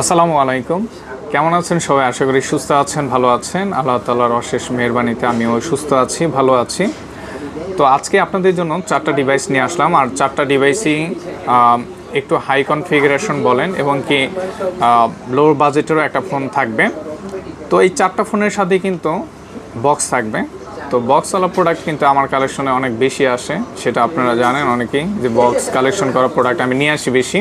আসসালামু আলাইকুম। কেমন আছেন সবাই? আশা করি সুস্থ আছেন, ভালো আছেন। আল্লাহ তালার অশেষ মেহরবানিতে আমিও সুস্থ আছি, ভালো আছি। তো আজকে আপনাদের জন্য চারটা ডিভাইস নিয়ে আসলাম। আর চারটা ডিভাইসই একটু হাই কনফিগারেশন বলেন এবং কি লো বাজেটেরও একটা ফোন থাকবে। তো এই চারটা ফোনের সাথে কিন্তু বক্স থাকবে। তো বক্সওয়ালা প্রোডাক্ট কিন্তু আমার কালেকশনে অনেক বেশি আসে, সেটা আপনারা জানেন অনেকেই, যে বক্স কালেকশন করা প্রোডাক্ট আমি নিয়ে আসি বেশি।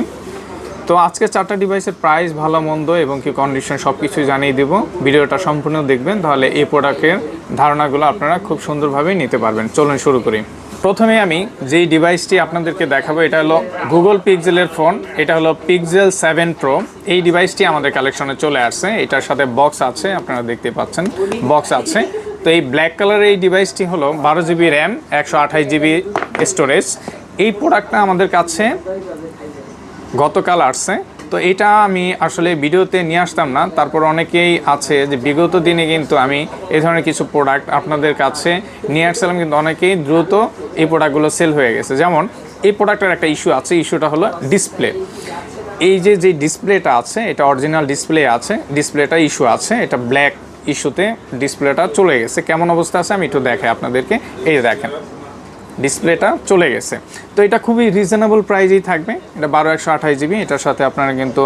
তো আজকে চারটা ডিভাইসের প্রাইস ভালো, মন্দ এবং কি কন্ডিশন সব কিছুই জানিয়ে দেবো। ভিডিওটা সম্পূর্ণ দেখবেন, তাহলে এই প্রোডাক্টের ধারণাগুলো আপনারা খুব সুন্দরভাবেই নিতে পারবেন। চলুন শুরু করি। প্রথমে আমি যেই ডিভাইসটি আপনাদেরকে দেখাবো, এটা হলো গুগল পিক্সেলের ফোন এটা হলো পিক্সেল সেভেন প্রো এই ডিভাইসটি আমাদের কালেকশনে চলে আসছে। এটার সাথে বক্স আছে, আপনারা দেখতে পাচ্ছেন বক্স আছে। তো এই ব্ল্যাক কালারের এই ডিভাইসটি হলো বারো জিবি র্যাম একশো আঠাশ জিবি স্টোরেজ এই প্রোডাক্টটা আমাদের কাছে গতকাল আসছে। তো এটা আমি আসলে ভিডিওতে নিয়ে আসতাম না। তারপর অনেকেই আছে যে বিগত দিনে কিন্তু আমি এই ধরনের কিছু প্রোডাক্ট আপনাদের কাছে নিয়ে আসছিলাম, কিন্তু অনেকেই দ্রুত এই প্রোডাক্টগুলো সেল হয়ে গেছে। যেমন, এই প্রোডাক্টের একটা ইস্যু আছে ইস্যুটা হলো ডিসপ্লে এই যে যে ডিসপ্লেটা আছে, এটা অরিজিনাল ডিসপ্লে আছে ডিসপ্লেটা ইস্যু আছে, এটা ব্ল্যাক ইস্যুতে ডিসপ্লেটা চলে গেছে। কেমন অবস্থা আছে আমি একটু দেখাই আপনাদেরকে। এই দেখেন। ডিসপ্লেটা চলে গেছে। তো এটা খুবই রিজনেবল প্রাইজেই থাকবে। এটা বারো একশো আঠাশ জিবি এটার সাথে আপনারা কিন্তু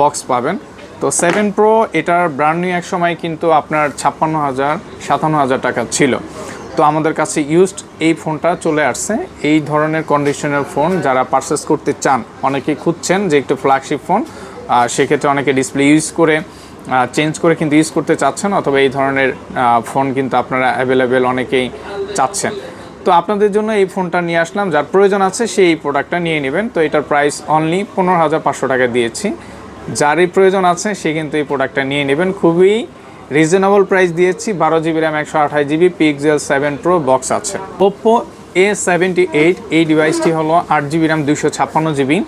বক্স পাবেন। তো সেভেন প্রো এটার ব্র্যান্ড নিউ এক সময় কিন্তু আপনার ছাপ্পান্ন হাজার, সাতান্ন হাজার টাকা ছিল। তো আমাদের কাছে ইউজড এই ফোনটা চলে আসছে। এই ধরনের কন্ডিশনের ফোন যারা পারচেস করতে চান, অনেকেই খুঁজছেন যে একটু ফ্ল্যাগশিপ ফোন সেক্ষেত্রে অনেকে ডিসপ্লে ইউজ করে চেঞ্জ করে কিন্তু ইউজ করতে চাচ্ছেন, অথবা এই ধরনের ফোন কিন্তু আপনারা অ্যাভেলেবেল অনেকেই চাচ্ছেন। তো আপনাদের জন্য এই ফোনটা নিয়ে আসলাম, যার প্রয়োজন আছে সেই এই প্রোডাক্টটা নিয়ে নেবেন। তো এটার প্রাইস অনলি পনেরো হাজার পাঁচশো টাকা দিয়েছি। যারই প্রয়োজন আছে সে কিন্তু এই প্রোডাক্টটা নিয়ে নেবেন। খুবই রিজনেবল প্রাইস দিয়েছি। বারো জিবি র্যাম একশো আঠাশ GB pixel seven pro box আছে। ওপ্পো এ সেভেন্টি এইট এই ডিভাইসটি হলো আট জিবি র্যাম দুশো ছাপ্পান্ন জিবি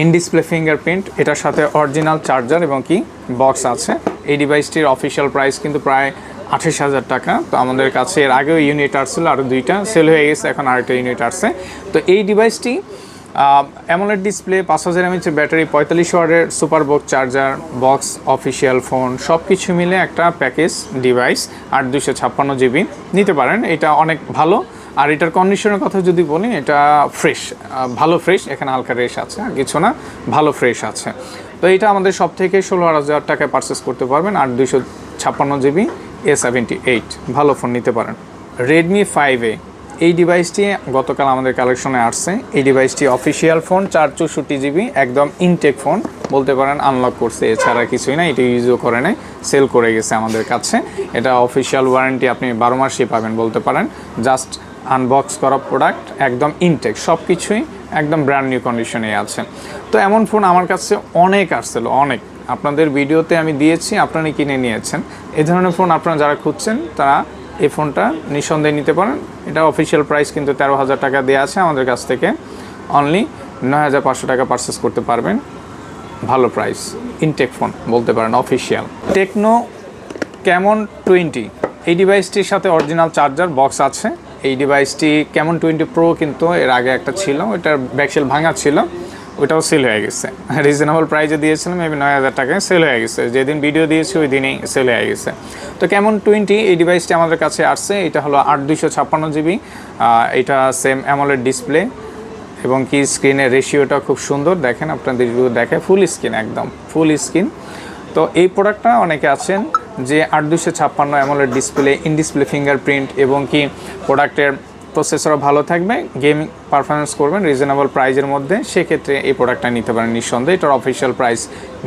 ইন ডিসপ্লে ফিঙ্গারপ্রিন্ট এটার সাথে অরিজিনাল চার্জার এবং কি বক্স আছে। এই ডিভাইসটির অফিসিয়াল প্রাইস কিন্তু প্রায় আঠাশ হাজার টাকা। তো আমাদের কাছে এর আগেও ইউনিট আসছিল আরও দুইটা সেল হয়ে গেছে, এখন আরেকটা ইউনিট আসছে তো এই ডিভাইসটি অ্যামোলেড ডিসপ্লে পাঁচ হাজার এমএচের ব্যাটারি পঁয়তাল্লিশ ওয়ার্ডের super box charger box official phone সব কিছু মিলে একটা প্যাকেজ ডিভাইস আট দুশো ছাপ্পান্ন জিবি নিতে পারেন, এটা অনেক ভালো। আর এটার কন্ডিশনের কথা যদি বলি, এটা ফ্রেশ ভালো ফ্রেশ এখানে হালকা রেশ আছে, আর কিছু না, ভালো ফ্রেশ আছে। তো এটা আমাদের সব থেকে ষোলো হাজার টাকায় পারচেস করতে পারবেন আর দুশো ছাপ্পান্ন জিবি এ সেভেন্টি এইট ভালো ফোন নিতে পারেন। রেডমি ফাইভ এ এই ডিভাইসটি গতকাল আমাদের কালেকশনে আসছে। এই ডিভাইসটি অফিসিয়াল ফোন চার চৌষট্টি জিবি একদম ইনটেক ফোন বলতে পারেন আনলক করছে, এছাড়া কিছুই না এটা ইউজও করে নাই সেল করে গেছে আমাদের কাছে। এটা অফিসিয়াল ওয়ারেন্টি আপনি বারো মাসই পাবেন বলতে পারেন। জাস্ট আনবক্স করা প্রোডাক্ট একদম ইনটেক সব কিছুই একদম ব্র্যান্ড নিউ কন্ডিশনে আছে। তো এমন ফোন আমার কাছে অনেক আসছিল, অনেক। আপনাদের ভিডিওতে আমি দিয়েছি, আপনারা কিনে নিয়েছেন। এই ধরনের ফোন আপনারা যারা খুঁজছেন, তারা এই ফোনটা নিঃসন্দেহে নিতে পারেন। এটা অফিসিয়াল প্রাইস কিন্তু তেরো হাজার টাকা দেওয়া আছে আমাদের কাছ থেকে। অনলি নয় হাজার পাঁচশো টাকা পারচেস করতে পারবেন। ভালো প্রাইস ইনটেক ফোন বলতে পারেন অফিসিয়াল টেকনো ক্যামন টোয়েন্টি এই ডিভাইসটির সাথে অরিজিনাল চার্জার বক্স আছে। এই ডিভাইসটি ক্যামন টোয়েন্টি প্রো কিন্তু এর আগে একটা ছিল, ওইটার ব্যাকসেল ভাঙা ছিল। ওইটাও সেল হয়ে গেছে। রিজনেবল প্রাইজে দিয়েছিলাম মেবি নয় হাজার টাকায় সেল হয়ে গেছে। যেদিন ভিডিও দিয়েছি, ওই দিনেই সেল হয়ে গেছে। তো কেমন টোয়েন্টি এই ডিভাইসটি আমাদের কাছে আসছে? এটা হলো আট দুইশো ছাপ্পান্ন জিবি এটা সেম অ্যামোলেড ডিসপ্লে এবং কি স্ক্রিনের রেশিওটা খুব সুন্দর। দেখেন আপনাদের দেখে ফুল স্ক্রিন একদম ফুল স্ক্রিন তো এই প্রোডাক্টটা অনেকে আছেন যে আট দুশো ছাপ্পান্ন AMOLED display in display fingerprint এবং কি প্রোডাক্টের প্রসেসরও ভালো থাকবে গেমিং পারফরমেন্স করবেন রিজনেবল প্রাইজের মধ্যে, সেক্ষেত্রে এই প্রোডাক্টটা নিতে পারেন নিঃসন্দেহে। এটার অফিসিয়াল প্রাইস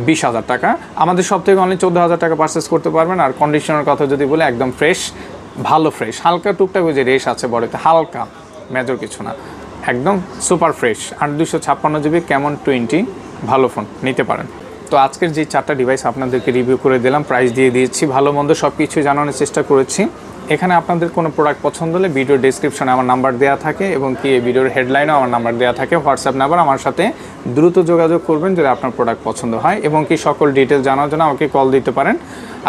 বিশ হাজার টাকা। আমাদের সব থেকে অনলি চোদ্দ হাজার টাকা পারচেস করতে পারবেন, আর কন্ডিশনের কথা যদি বলে, একদম ফ্রেশ ভালো ফ্রেশ হালকা টুকটাক ওই যে রেশ আছে বড়তে, হালকা মেজর কিছু না। একদম সুপার ফ্রেশ আর দুশো ছাপ্পান্ন জিবি কেমন টোয়েন্টি ভালো ফোন নিতে পারেন। তো আজকের যে চারটা ডিভাইস আপনাদেরকে রিভিউ করে দিলাম প্রাইস দিয়ে দিয়েছি, ভালো মন্দ সব কিছু জানানোর চেষ্টা করেছি। এখানে আপনাদের কোনো প্রোডাক্ট পছন্দ হলে ভিডিও ডিসক্রিপশনে আমার নাম্বার দেওয়া থাকে এবং কি ভিডিওর হেডলাইনও আমার নাম্বার দেওয়া থাকে হোয়াটসঅ্যাপ নাম্বার আমার সাথে দ্রুত যোগাযোগ করবেন যদি আপনার প্রোডাক্ট পছন্দ হয় এবং কি সকল ডিটেলস জানার জন্য আমাকে কল দিতে পারেন।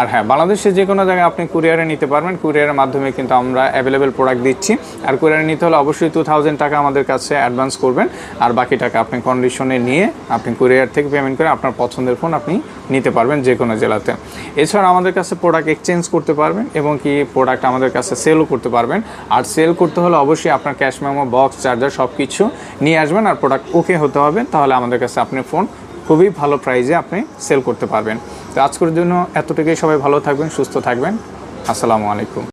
আর হ্যাঁ বাংলাদেশে যে কোনো জায়গায় আপনি কুরিয়ারে নিতে পারবেন। কুরিয়ারের মাধ্যমে কিন্তু আমরা অ্যাভেলেবেল প্রোডাক্ট দিচ্ছি। আর কুরিয়ারে নিতে হলে অবশ্যই টু থাউজেন্ড টাকা আমাদের কাছে অ্যাডভান্স করবেন। আর বাকি টাকা আপনি কন্ডিশনে নিয়ে আপনি কুরিয়ার থেকে পেমেন্ট করে আপনার পছন্দের ফোন আপনি নিতে পারবেন যে কোনো জেলাতে। এছাড়া আমাদের কাছে প্রোডাক্ট এক্সচেঞ্জ করতে পারবেন এবং কি প্রোডাক্ট আমাদের কাছে সেলও করতে পারবেন। আর সেল করতে হলে অবশ্যই আপনার ক্যাশ মেমো বক্স চার্জার সব কিছু নিয়ে আসবেন। আর প্রোডাক্ট ওকে হতে হবে। তাহলে আমাদের কাছে আপনি ফোন খুবই ভালো প্রাইজে আপনি সেল করতে পারবেন। তো আজকের জন্য এতটুকুই। সবাই ভালো থাকবেন, সুস্থ থাকবেন। আসসালামু আলাইকুম।